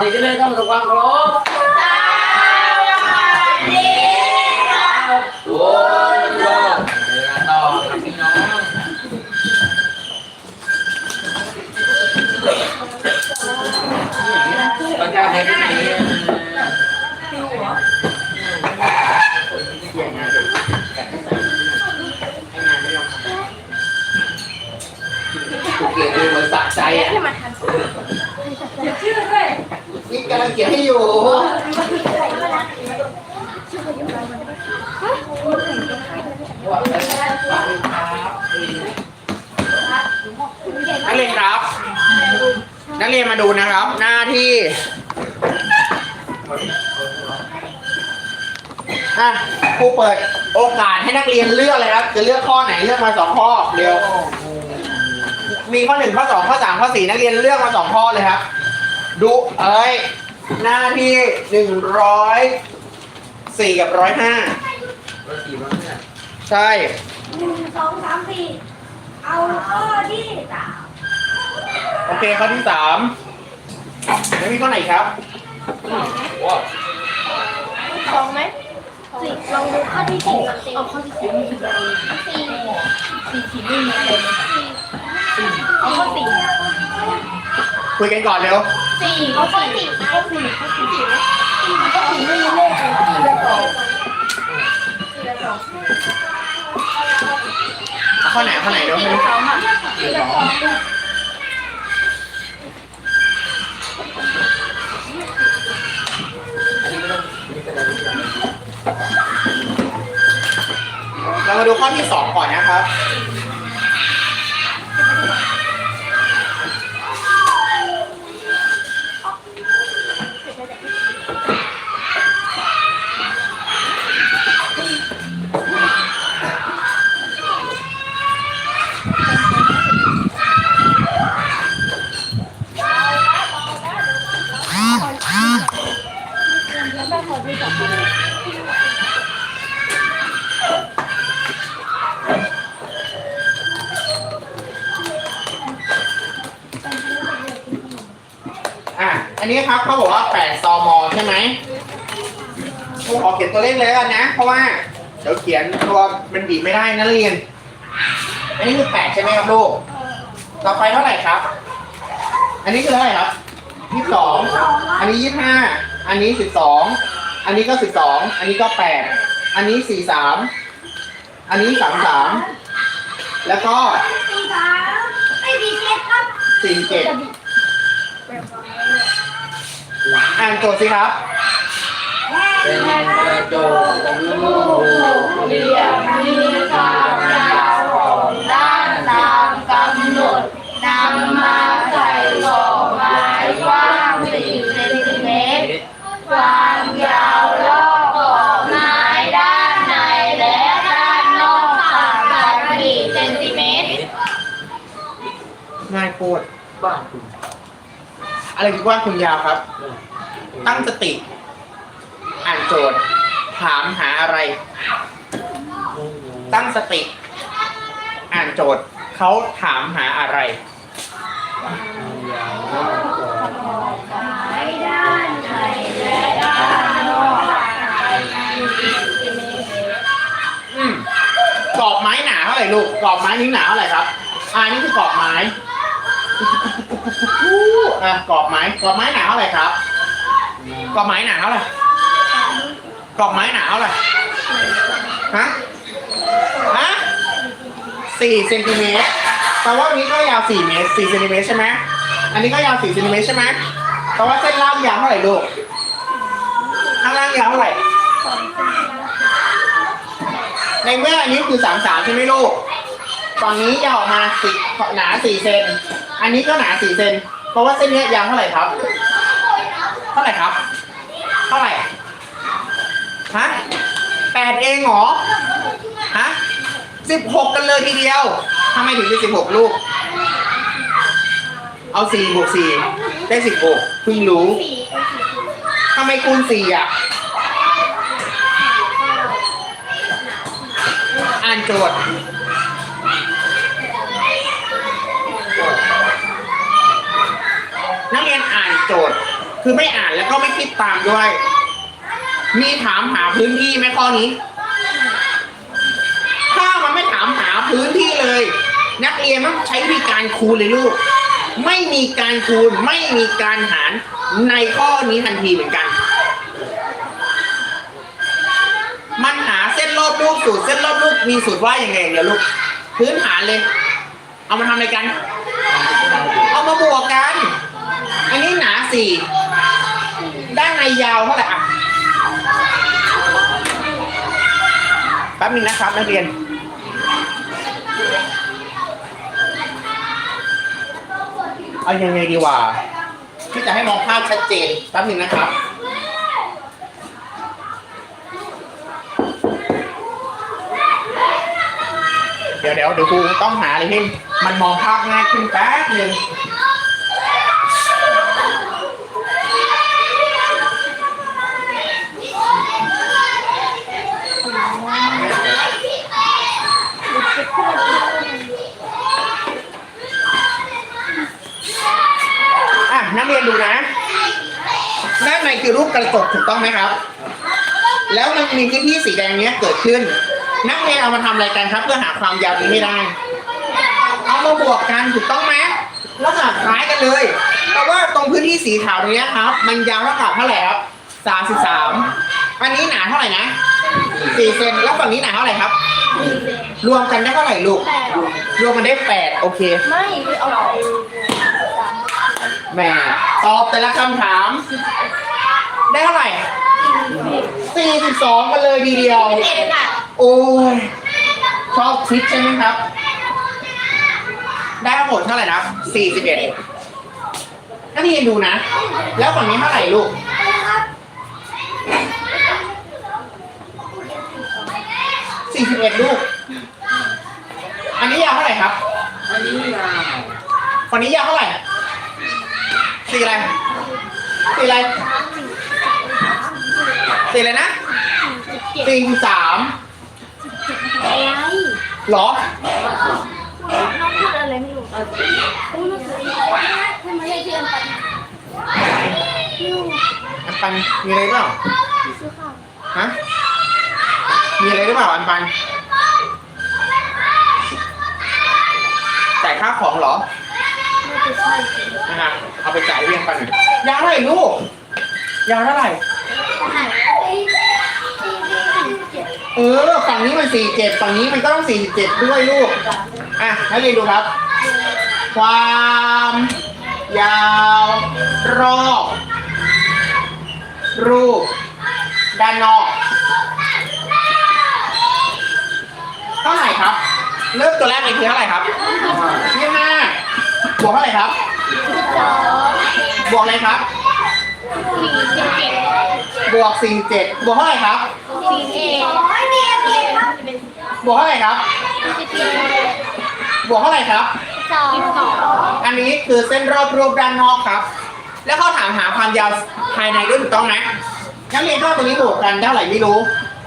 ดีที่เลยต้องทำความเคารพโอ้ยโยมเดินต่อครับพี่น้อง ก็จะให้พี่นี้กูเกลียดดูเหมือนสะใจอะนี่กำลังเขียนให้อยู่นักเรียนครับ นักเรียนมาดูนะครับ หน้าที่อะครูเปิดโอกาสให้นักเรียนเลือกเลยครับ จะเลือกข้อไหนเลือกมาสองข้อเร็วมีข้อหนึ่งข้อสองข้อสามข้อสี่นักเรียนเลือกมาสองข้อเลยครับ ดูเอ้ย หน้าที่หนึ่งร้อยสี่กับร้อยห้าร้อยสี่ร้อยห้าใช่ หนึ่งสองสามสี่เอาข้อที่สามโอเคข้อที่สามแล้วมีข้อไหนครับ ว้าวสองไหมสี่ลองดูข้อที่สี่กับสี่เอาข้อที่สี่สี่สี่สี่ไม่มีเลยเอาข้อสี่ คุยกันก่อนเร็วสี่เอาข้อสี่เข้อสี่ข้อสี่ข้อสี่ไม่มีเลขเลยสี่ละสองสี่ละสองเข้อไหนข้อไหนเร็วไม่รู้สองอะสี่ละสองเรามาดูข้อที่สองก่อนนะครับ ขอเขียนตัวเลขเลยกันนะ เพราะว่าเดี๋ยวเขียนตัวมันบีบไม่ได้นะเรียน อันนี้คือ8ใช่ไหมครับลูก ต่อไปเท่าไหร่ครับ อันนี้คือเท่าไหร่ครับยี่สิบสองอันนี้ยี่สิบห้าอันนี้สิบสองอันนี้ก็สิบสองอันนี้ก็แปดอันนี้สี่สามอันนี้สามสามแล้วก็สี่สามไอ้สี่เจ็ดครับสี่เจ็ดอ่านโจทย์สิครับ เป็นกระโดดลูกเรียมีความยาวของด้านตามกำหนดนำมาใส่หล่อไม้กว้างสี่เซนติเมตรความยาวรอบก่อไม้ด้านในและด้านนอกห่างกันกี่เซนติเมตรง่ายโคตรบ้านคุณอะไรคือกว้างคุณยาวครับ ตั้งสติ อ่านโจทย์ ถามหาอะไร ตั้งสติ อ่านโจทย์เขาถามหาอะไรไม้ด้านในและด้านนอกห่างกันกี่เซนติเมตรอืมกรอบไม้หนาเท่าไหร่ลูกกรอบไม้นี้หนาเท่าไหร่ครับอ่านี่คือกรอบไม้อะกรอบไม้กรอบไม้หนาเท่าไหร่ครับกรอบไม้หนาเท่าไหร่ กรอบไม้หนาวเท่าไหร่ฮะ ฮะสี่เซนติเมตรแปลว่าอันนี้ก็ยาวสี่เมตรสี่เซนติเมตรใช่ไหมอันนี้ก็ยาวสี่เซนติเมตรใช่ไหมแปลว่าเส้นล่างยาวเท่าไหร่ลูก ข้างล่างยาวเท่าไหร่ ในเมื่ออันนี้คือสามสามใช่ไหมลูก ฝั่งนี้ยาวออกมาสี่หนาสี่เซน อันนี้ก็หนาสี่เซน เพราะว่าเส้นเนี้ยยาวเท่าไหร่ครับ เท่าไหร่ครับ เท่าไหร่ ฮะแป ดเองเหรอ ฮะสิบหกกันเลยทีเดียวทำไมถึงเป็นสิบหกลูก เอาสี่บวกสี่ได้สิบหกเพิ่งรู้ทำไมคูณสี่อะ อ่านโจทย์นักเรียนอ่านโจทย์ คือไม่อ่านแล้วก็ไม่คิดตามด้วย มีถามหาพื้นที่ไหมข้อนี้ ถ้ามันไม่ถามหาพื้นที่เลย นักเรียนต้องใช้วิธีการคูณเลยลูก ไม่มีการคูณไม่มีการหารในข้อนี้ทันทีเหมือนกัน มันหาเส้นรอบลูกสูตรเส้นรอบลูกมีสูตรว่าอยังไงเดี๋ยวลูก พื้นฐานเลย เอามาทำอะไรกัน เอามาบวกกัน อันนี้หนาสี่ด้านในยาวเท่าไหร่อะ แป๊บนึงนะครับนักเรียน เอายังไงดีวะที่จะให้มองภาพชัดเจนแป๊บนึงนะครับเดี๋ยวเดี๋ยวเดี๋ยวครูต้องหาอะไรที่มันมองภาพง่ายขึ้นแป๊บนึง เรียนดูนะ ด้านในคือรูปกระจกถูกต้องไหมครับ แล้วมันมีพื้นที่สีแดงเนี้ยเกิดขึ้น นักเรียนเอามาทำอะไรกันครับ เพื่อหาความยาวนี้ให้ได้ เอามาบวกกันถูกต้องไหมแล้วหาคล้ายกันเลยแต่ว่าตรงพื้นที่สีขาวตรงนี้ครับ มันยาวเท่ากับเท่าไหร่ครับสามสิบสามอันนี้หนาเท่าไหร่นะสี่เซนแล้วฝั่งนี้หนาเท่าไหร่ครับ รวมกันได้เท่าไหร่ลูก รวมกันได้แปดโอเค ไม่เอา แหม่ตอบแต่ละคำถาม ได้เท่าไหร่สี่สิบสองกันเลยทีเดียว เอ็ดอะโอ้ย ชอบทริคใช่ไหมครับ ได้ทั้งหมดเท่าไหร่นะสี่สิบเอ็ดนักเรียนดูนะ แล้วฝั่งนี้เท่าไหร่ลูกสี่สิบเอ็ดลูก อันนี้ยาวเท่าไหร่ครับ อันนี้ยาวฝั่งนี้ยาวเท่าไหร่ สี่อะไร สี่อะไร สี่อะไรนะเจ็ดสี่สามอะไรหรอน้องพูดอะไรไม่รู้พูดไม่ถูกทำไมให้เพื่อนไปลูกอันปันมีอะไรหรือเปล่าซื้อข้าวฮะ มีอะไรหรือเปล่าอันปันจ่ายค่าของเหรอ ไม่ไปใช่สิ นะฮะ เอาไปจ่ายเรียงปันยาวเท่าไหร่ลูกยาวเท่าไหร่ เออฝั่งนี้มันสี่เจ็ดฝั่งนี้มันก็ต้องสี่เจ็ดด้วยลูก อะนักเรียนดูครับ ความยาวรอบรูปด้านนอกเท่าไหร่ครับ เริ่มตัวแรกเลยคือเท่าไหร่ครับยี่ห้าบวกเท่าไหร่ครับ บสองบวกอะไรครับสี่สิบเจ็ดบวกสี่เจ็ดบวกเท่าไหร่ครับสี่เอ็ดไม่มีอะไรครับ บวกเท่าไหร่ครับสิบเอ็ดบวกเท่าไหร่ครับสองสองอันนี้คือเส้นรอบรูปด้านนอกครับ แล้วเขาถามหาความยาวภายในด้วยถูกต้องไหมนักเรียนก็ตัวนี้บวกกันเท่าไหร่ไม่รู้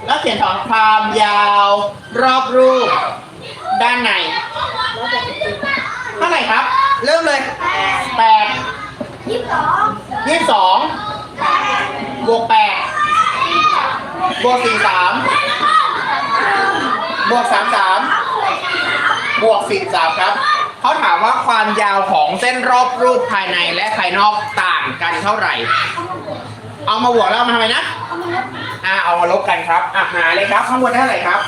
แล้วเขียนถอนความยาวรอบรูปด้านในเท่าไหร่ครับ เริ่มเลยแปดยี่สิบสองยี่สิบสองบวกแปดบวกสี่สามบวกสามสามบวกสี่สามครับ เขาถามว่าความยาวของเส้นรอบรูปภายในและภายนอกต่างกันเท่าไหร่ เอามาบวกแล้วเอามาทำไมนะอ่าเอามาลบกันครับอะหาเลยครับข้างบนได้เท่าไหร่ครับ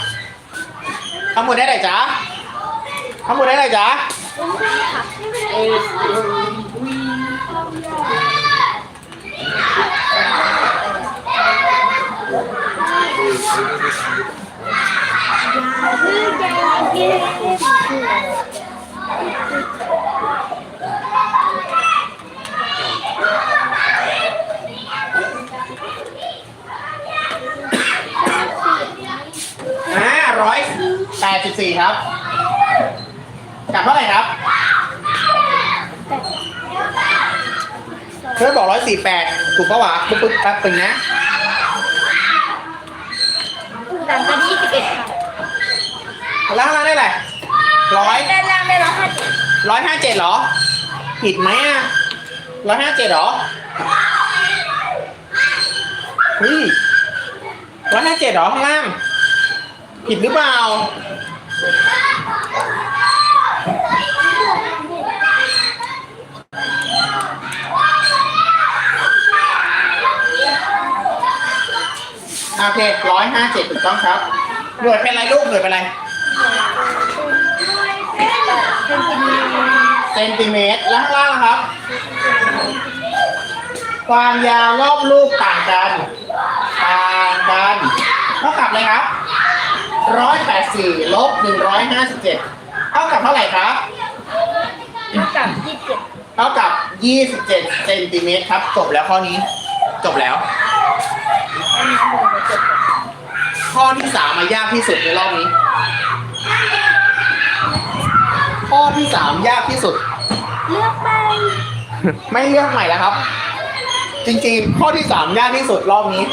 ข้างบนได้เท่าไหร่จ๊ะข้างบนได้เท่าไหร่จ๊ะเอ็ดอ่าร้อยแปดสิบสี่ครับ กลับเท่าไหร่ครับเพื่อนบอกร้อยสี่แปดถูกปะวะปึ๊บปึ๊บแป๊บตึงนะสามพันยี่สิบเอ็ดค่ะแล้วข้างล่างได้แหละร้อยด้านล่างได้ร้อยห้าสิบร้อยห้าเจ็ดเหรอ ผิดไหมอะร้อยห้าเจ็ดเหรอเฮ้ยร้อยห้าเจ็ดหรอข้างล่าง ผิดหรือเปล่า โอเคร้อยห้าเจ็ดถูกต้องครับ หน่วยเป็นอะไรลูกหน่วยเป็นอะไร เซนติเมตร แล้วข้างล่างนะครับ ความยาวรอบลูกต่างกัน ต่างกัน เท่ากับอะไรครับร้อยแปดสี่ลบหนึ่งร้อยห้าสิบเจ็ดเท่ากับเท่าไหร่ครับ กับยี่สิบเจ็ดเท่ากับยี่สิบเจ็ดเซนติเมตรครับ จบแล้วข้อนี้ จบแล้ว ข้อที่สามมายากที่สุดในรอบนี้ ข้อที่สามยากที่สุด เลือกไป ไม่เลือกใหม่แล้วครับ จริงๆ ข้อที่สามยากที่สุดรอบนี้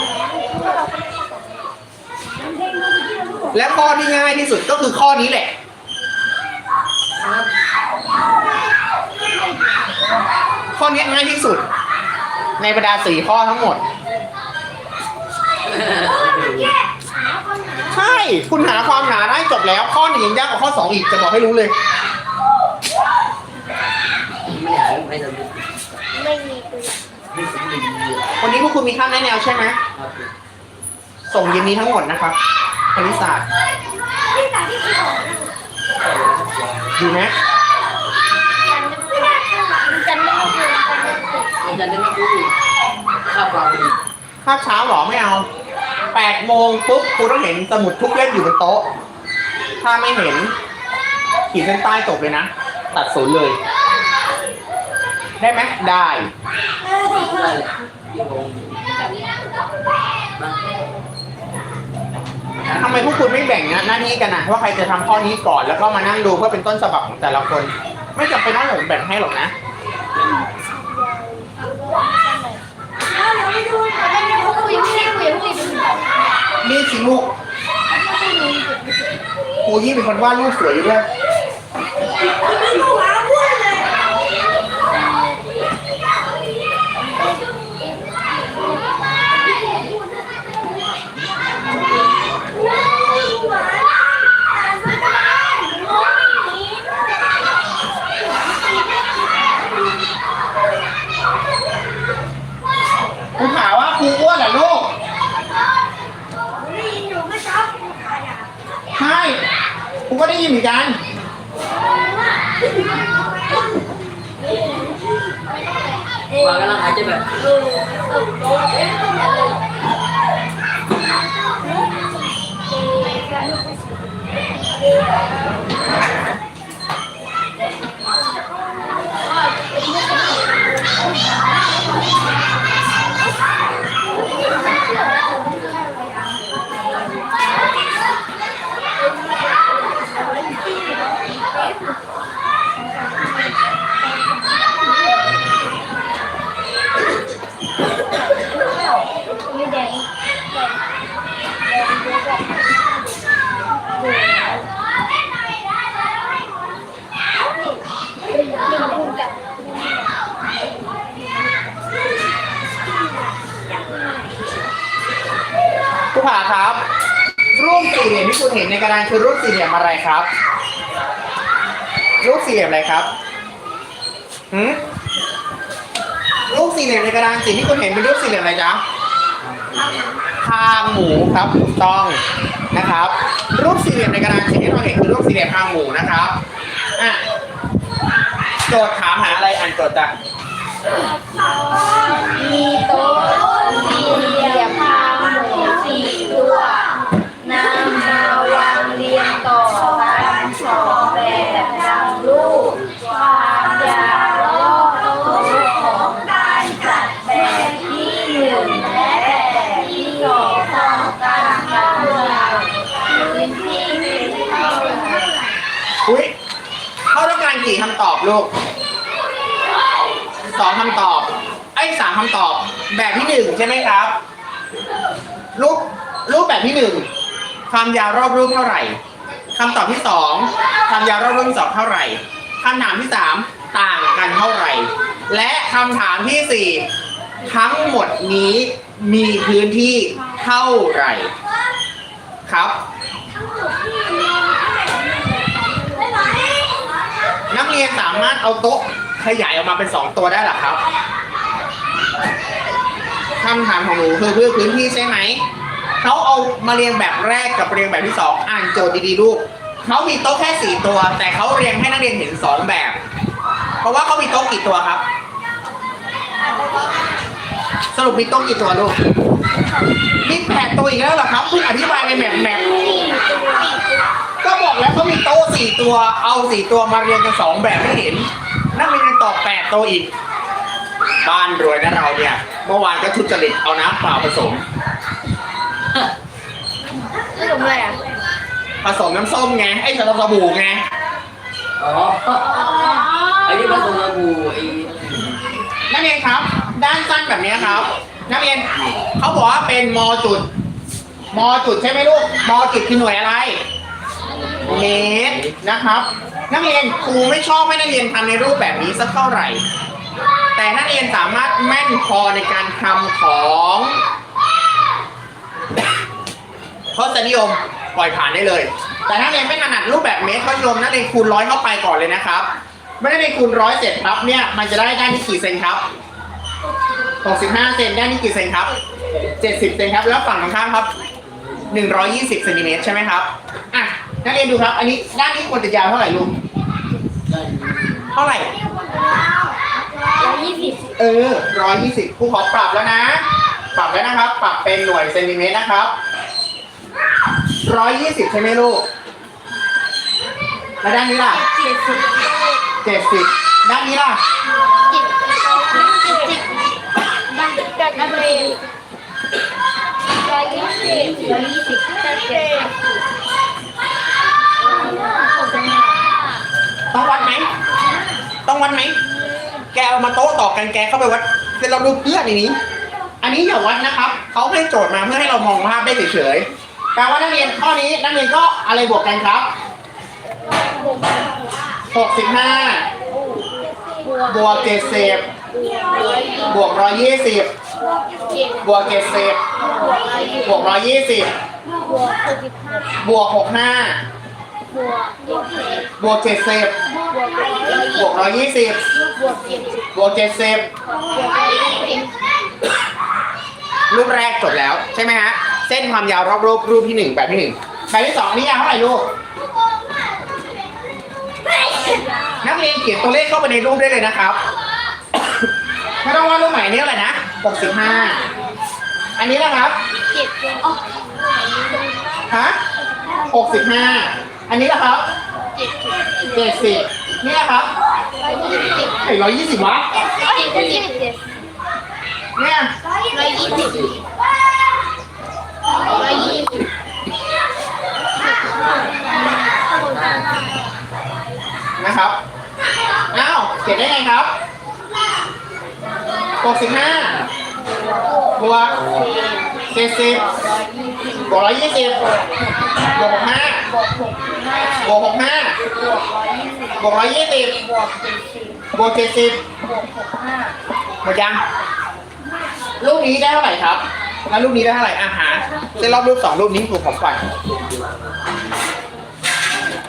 และข้อที่ง่ายที่สุดก็คือข้อนี้แหละ ข้อนี้ง่ายที่สุด ในบรรดาสี่ข้อทั้งหมด ใช่ คุณหาความหนาได้จบแล้ว ข้อหนึ่งยังยากกว่าข้อสองอีกจะบอกให้รู้เลย ไม่อยากให้ไม่ทำไม่มีตัวไม่สมบูรณ์วันนี้พวกคุณมีข้ามแนะแนวใช่ไหม ส่งเย็นนี้ทั้งหมดนะครับคณิตศาสตร์ดีไหมจันไม่ต้องคือจันไม่ต้องคืออาจารย์ได้ไม่รู้ค่าความดี ภาพเช้าเหรอไม่เอา แปดโมงปุ๊บครูต้องเห็นสมุดทุกเล่มอยู่บนโต๊ะ ถ้าไม่เห็น ขีดเส้นใต้ตกเลยนะ ตัดศูนย์เลย ได้ไหมได้ ทำไมพวกคุณไม่แบ่งหน้าที่กันนะว่าใครจะทำข้อนี้ก่อนแล้วก็มานั่งดูเพื่อเป็นต้นฉบับของแต่ละคน ไม่จำเป็นต้องผมแบ่งให้หรอกนะ ถ้าเราไม่ดูเขาไม่ได้เขาคุยไม่ได้คุยคุยเป็นนี่สิลูกครูยี่เป็นคนวาดรูปสวยอยู่ด้วยคุณถามว่าครูอ้วนเหรอลูก ใช่ ครูก็ได้ยินเหมือนกัน วางกำลังหายใจแบบม่แดงพูดกับ ครูผาครับ รูปสี่เหลี่ยมที่คุณเห็นใน กระดานคือรูปสี่เหลี่ยมอะไรครับ รูปสี่เหลี่ยมอะไรครับหืมรูปสี่เหลี่ยมในกระดานสิ่งที่คุณเห็นเป็นรูปสี่เหลี่ยมอะไรจ๊ะทางหมูครับถูกต้องนะครับ รูปสี่เหลี่ยมในกระดานสิ่งที่เราเห็นคือรูปสี่เหลี่ยมทางหมูนะครับอะโจทย์ถามหาอะไรอ่านโจทย์จ้ะมีโต๊ะสี่เหลี่ยม ต่อกันสองแบบดังรูปความยาวรอบโต๊ะของการจัดแบบที่หนึ่งและแบบที่สองของการกำหนดพื้นที่เท่าไหร่อุ้ยเขาต้องการกี่คำตอบลูกสองคำตอบไอ้สามคำตอบแบบที่หนึ่งใช่ไหมครับรูปรูปแบบที่หนึ่งความยาวรอบรูปเท่าไหร่ คำตอบที่สองความยาวรอบรูปที่สองเท่าไหร่คำถามที่สามต่างกันเท่าไหร่ และคำถามที่สี่ทั้งหมดนี้มีพื้นที่เท่าไหร่ ครับ นักเรียนสามารถเอาโต๊ะขยายออกมาเป็นสองตัวได้หรอครับคำถามของหนูคือเพื่อพื้นที่ใช่ไหม เขาเอามาเรียงแบบแรกกับเรียงแบบที่สองอ่านโจทย์ดีๆลูกเขามีโต๊ะแค่สี่ตัว แต่เขาเรียงให้นักเรียนเห็นสองแบบ เพราะว่าเขามีโต๊ะกี่ตัวครับ สรุปมีโต๊ะกี่ตัวลูกมีแปดตัวอีกแล้วเหรอครับเพิ่งอธิบายไปแบบแบบก็บอกแล้วเขามีโต๊ะสี่ตัว เอาสี่ตัวมาเรียงกันสองแบบให้เห็น นักเรียนยังตอบแปดตัวอีก บ้านรวยนะเราเนี่ย เมื่อวานก็ทุจริตเอาน้ำเปล่าผสม สรุปอะไรอะผสมน้ำส้มไงไอ้ผสมสบู่ไงอ๋อไอ้ที่ผสมสบู่ไอ้นักเรียนครับ ด้านสั้นแบบนี้ครับ นักเรียนเขาบอกว่าเป็นมจุดมจุดใช่ไหมลูกมจุดคือหน่วยอะไรเมตรนะครับ นักเรียนครูไม่ชอบให้นักเรียนทำในรูปแบบนี้สักเท่าไหร่ แต่นักเรียนสามารถแม่นพอในการทำของ ทศนิยมปล่อยผ่านได้เลย แต่ถ้าเรียนไม่ถนัดรูปแบบเมตรทศนิยมนักเรียนคูณร้อยเข้าไปก่อนเลยนะครับไม่ได้เรียนคูณร้อยเสร็จครับเนี่ยมันจะได้ด้านที่กี่เซนครับ65เซนด้านนี้กี่เซนครับ 70เซนครับแล้วฝั่งตรงข้ามครับ 120เซนติเมตรใช่ไหมครับอะนักเรียนดูครับ อันนี้ด้านนี้ควรจะยาวเท่าไหร่ลูกเท่าไหร่ร้อยยี่สิบเออ120ครูขอปรับแล้วนะ ปรับแล้วนะครับ ปรับเป็นหน่วยเซนติเมตรนะครับ120ใช่ไหมลูก แล้วด้านนี้ล่ะเจ็ดสิบ70ด้านนี้ล่ะเจ็ดเจ็ดสิบดังกันนักเรียนร้อยยี่สิบร้อยยี่สิบเจ็ดสิบต้องวัดไหมต้องวัดไหม แกเอามาโต๊ะต่อกันแกเข้าไปวัดเสร็จเราดูเพื่อนในนี้ นี้อย่าวัดนะครับ เขาให้โจทย์มาเพื่อให้เรามองภาพได้เฉยๆแปลว่านักเรียนข้อนี้นักเรียนก็อะไรบวกกันครับ 65 บวก70บวก120 บวก70บวก120 บวกหกสิบห้าบวก65 บวกยี่สิบบวก120 บวกเจ็ดสิบบวก120 บวกยี่สิบ รูปแรกจบแล้วใช่ไหมฮะ เส้นความยาวรอบรูปรูปที่หนึ่งแบบที่หนึ่งแบบที่สองนนี้ยาวเท่าไหร่ลูก นักเรียนเขียนตัวเลขเข้าไปในรูปได้เลยนะครับ ไม่ต้องวาดรูปใหม่นี้เท่าไหร่นะ65อันนี้นะครับเจ็ดสิบอ๋อฮะ65อันนี้นะครับเจ็ดสิบ70นี่นะครับร้อยยี่สิบไอ้120วะ เนี่ยร้อยยี่สิบร้อยยี่สิบนะครับอ้าวเขียนได้ไงครับ65บวก70บวก120บวก65บวกห้าบวก65บวกร้อยยี่สิบบวก120บวกเจ็ดสิบบวก70บวกหกห้าหมดยัง ลูกนี้ได้เท่าไหร่ครับแล้วรูปนี้ได้เท่าไหร่อาหารเส้นรอบรูปสองรูปนี้ถูกผมก่อน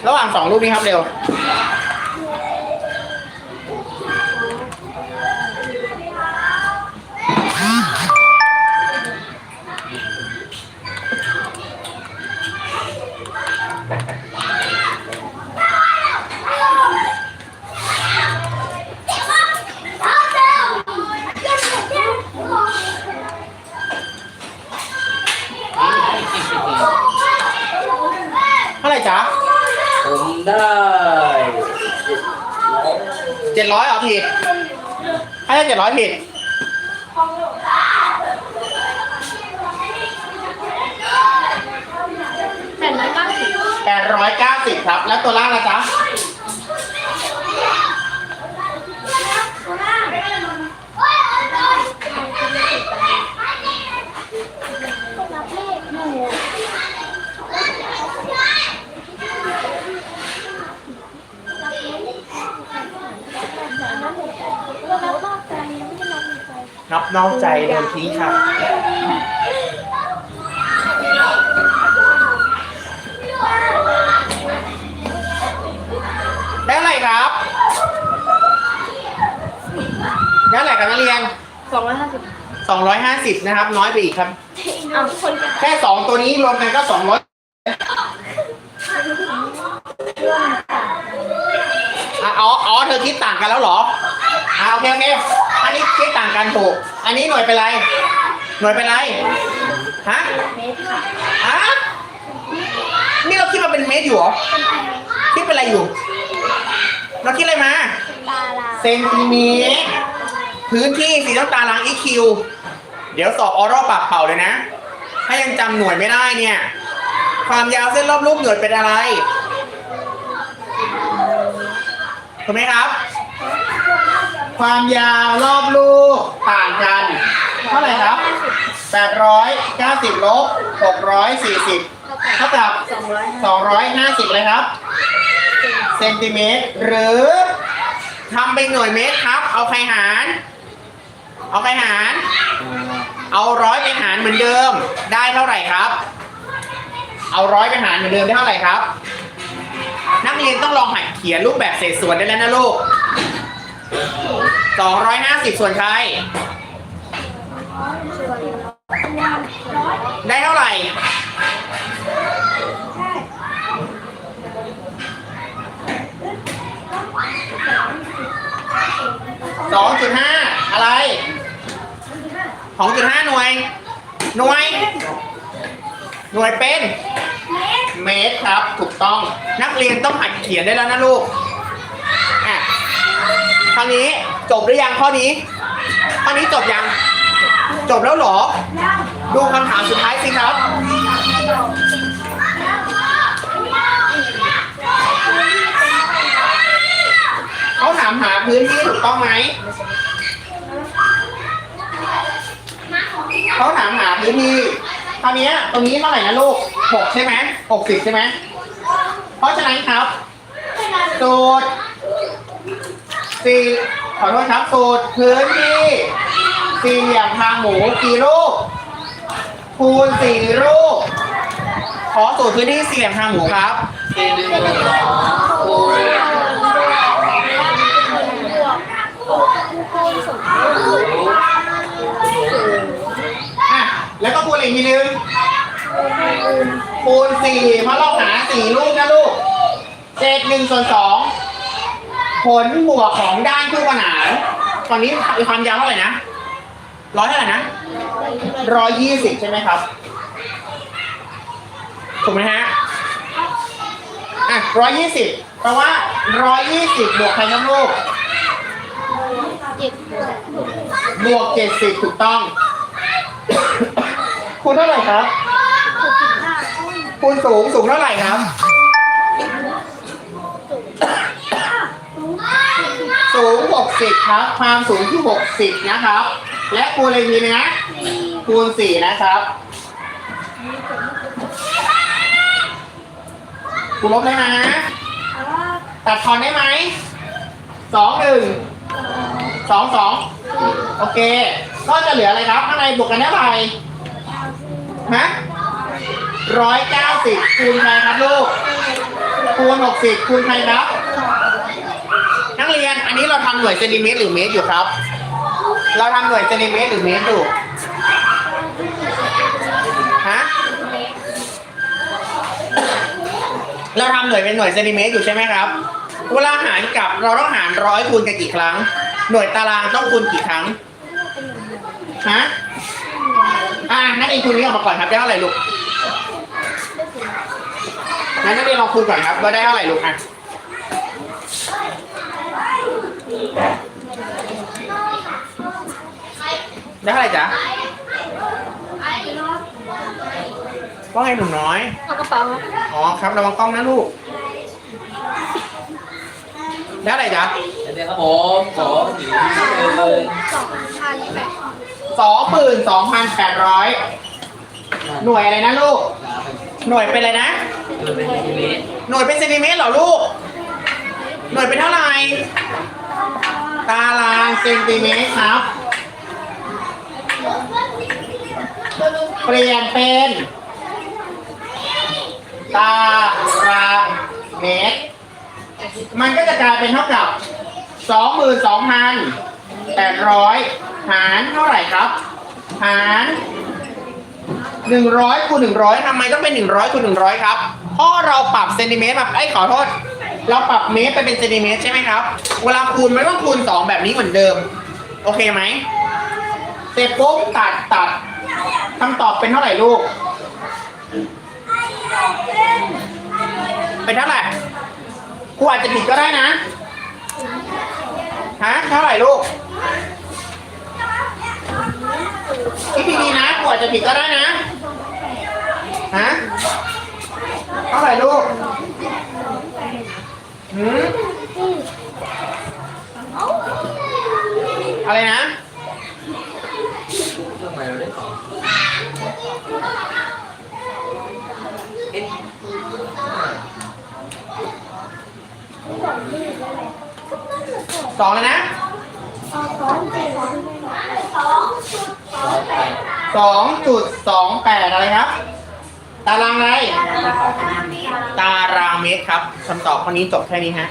ระหว่างสองรูปนี้ครับเร็ว เจ็ดร้อยเหรอผิดให้ได้เจ็ดร้อยผิดแผ่นร้อยเก้าสิบแปดร้อยเก้าสิบครับ แล้วตัวล่างนะจ๊ะ นับนอกใจโดนทิ้งครับได้อะไรครับได้อะไรกับนักเรียนสองร้อยห้าสิบ250 นะครับ น้อยไปอีกครับเอาคนกันแค่ 2 ตัวนี้รวมกันก็ 200อะอ๋ออ๋อ เธอคิดต่างกันแล้วเหรออ่าโอเคโอเคอั นนี้คิดต่างกันถูก อันนี้หน่วยเป็นไร หน่วยเป็นไร ฮะ เมตรค่ะฮะ นี่เราคิดมาเป็นเมตรอยู่เหรอ คิดเป็นอะไรอยู่ เราคิดอะไรมา ตาลาเซนติเมตร พื้นที่สีน้ำตาลาง EQ เดี๋ยวสอบออรอปากเป่าเลยนะ ถ้ายังจำหน่วยไม่ได้เนี่ย ความยาวเส้นรอบลูกหน่วยเป็นอะไร ถูกไหมครับ ความยาวรอบลูกต่างกัน เท่าไหร่ครับ 890ลบ640เท่ากับ 250 เลยครับ เซนติเมตร หรือทำเป็นหน่วยเมตรครับ เอาใครหาร เอาใครหาร เอาร้อยไปหารเหมือนเดิม ได้เท่าไหร่ครับ เอาร้อยไปหารเหมือนเดิมได้เท่าไหร่ครับ นักเรียนต้องลองหัดเขียนรูปแบบเศษส่วนได้แล้วนะลูก 250ส่วนใคร ได้เท่าไหร่ สองจุดห้าอะไร สองจุดห้าหน่วย หน่วย หน่วยเป็น เมตรครับ ถูกต้อง นักเรียนต้องหัดเขียนได้แล้วนะลูก อะ คราวนี้จบหรือยังข้อนี้ข้อนี้จบยัง จบแล้วเหรอ ดูคำถามสุดท้ายสิครับ เขาถามหาพื้นที่ถูกต้องไหม เขาถามหาพื้นที่คราวนี้ตรงนี้เท่าไหร่นะลูกหกใช่ไหมหกสิบใช่ไหมเพราะฉะนั้นครับสูตร สี่ขอโทษครับสูตรพื้นที่สี่เหลี่ยมทางหมูกี่รูปคูณสี่รูปขอสูตรพื้นที่สี่เหลี่ยมทางหมูครับสี่หนึ่งหนึ่งสองคูณอะแล้วก็คูณอีกทีนึงคูณสี่เพราะเราหาสี่ลูกนะลูกเศษหนึ่งส่วนสอง ผลบวกของด้านคู่ขนานตอนนี้มีความยาวเท่าไหร่นะร้อยเท่าไหร่นะร้อยยี่สิบใช่ไหมครับถูกไหมฮะอะร้อยยี่สิบแปลว่าร้อยยี่สิบบวกใครครับลูกบวกเจ็ดสิบถูกต้อง คูณเท่าไหร่ครับคูณสูงสูงเท่าไหร่ครับ สูง 60 ครับ ความสูงที่ 60 นะครับ และคูณอะไรทีนะคูณ 4 นะครับคูณลบได้ไหมตัดทอนได้ไหมสองหนึ่งสองสองโอเค ก็จะเหลืออะไรครับข้างในบวกกันเท่าไหร่ฮะร้อยเก้าสิบคูณใครครับลูกคูณหกสิบคูณใครครับ เรียน อันนี้เราทำหน่วยเซนติเมตรหรือเมตรอยู่ครับ เราทำหน่วยเซนติเมตรหรือเมตรอยู่ฮะเราทำหน่วยเป็นหน่วยเซนติเมตรอยู่ใช่ไหมครับ เวลาหารกับเราต้องหารร้อยคูณกันกี่ครั้ง หน่วยตารางต้องคูณกี่ครั้งฮะอ่านักเรียนคูณนี้ออกมาก่อนครับได้เท่าไหร่ลูกงั้นนักเรียนลองคูณก่อนครับว่าได้เท่าไหร่ลูกอะ ได้เท่าไหร่จ๊ะว่าไงหนุ่มน้อย เอากระเป๋าครับอ๋อครับระวังกล้องนะลูก ได้เท่าไหร่จ๊ะเดี๋ยวครับผมขอสีเลยสองพันแปดสองหมื่นสองพันแปดร้อยหน่วยอะไรนะลูก หน่วยเป็นอะไรนะคือเป็นมิลลิเมตรหน่วยเป็นเซนติเมตรเหรอลูก หน่วยเป็นเท่าไหร่ ตารางเซนติเมตรครับ เปลี่ยนเป็น ตารางเมตร มันก็จะกลายเป็นเท่ากับ 22,800 หารเท่าไหร่ครับ หาร100คูณ100ทำไมต้องเป็น100คูณ100ครับเพราะเราปรับเซนติเมตรมาไอ้ขอโทษ เราปรับเมตรไปเป็นเซนติเมตรใช่ไหมครับ เวลาคูณไม่ต้องคูณ2แบบนี้เหมือนเดิม โอเคไหม เสร็จปุ๊บตัดตัดคำตอบเป็นเท่าไหร่ลูก เป็นเท่าไหร่ครูอาจจะผิดก็ได้นะฮะเท่าไหร่ลูกคิดดีๆนะครูอาจจะผิดก็ได้นะฮะเท่าไหร่ลูก อะไรนะเครื่องหมายเราได้สองสองเลยนะสองจุดสองแปดอะไรครับ ตารางอะไร ตารางเมตรครับคำตอบข้อนี้จบแค่นี้ฮะ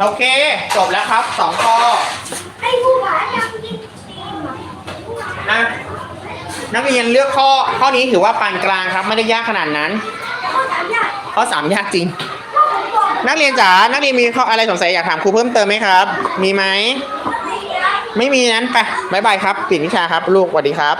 โอเค จบแล้วครับสองข้อไอ้ผู้หายังกินอะนักเรียนเลือกข้อข้อนี้ถือว่าปานกลางครับ ไม่ได้ยากขนาดนั้นข้อสามอย่างข้อสามยากจริง นักเรียนจ๋า นักเรียนมีข้ออะไรสงสัยอยากถามครูเพิ่มเติมไหมครับ มีไหม ไม่มีนั้นไปบายบายครับ ปิดวิชาครับ ลูกสวัสดีครับ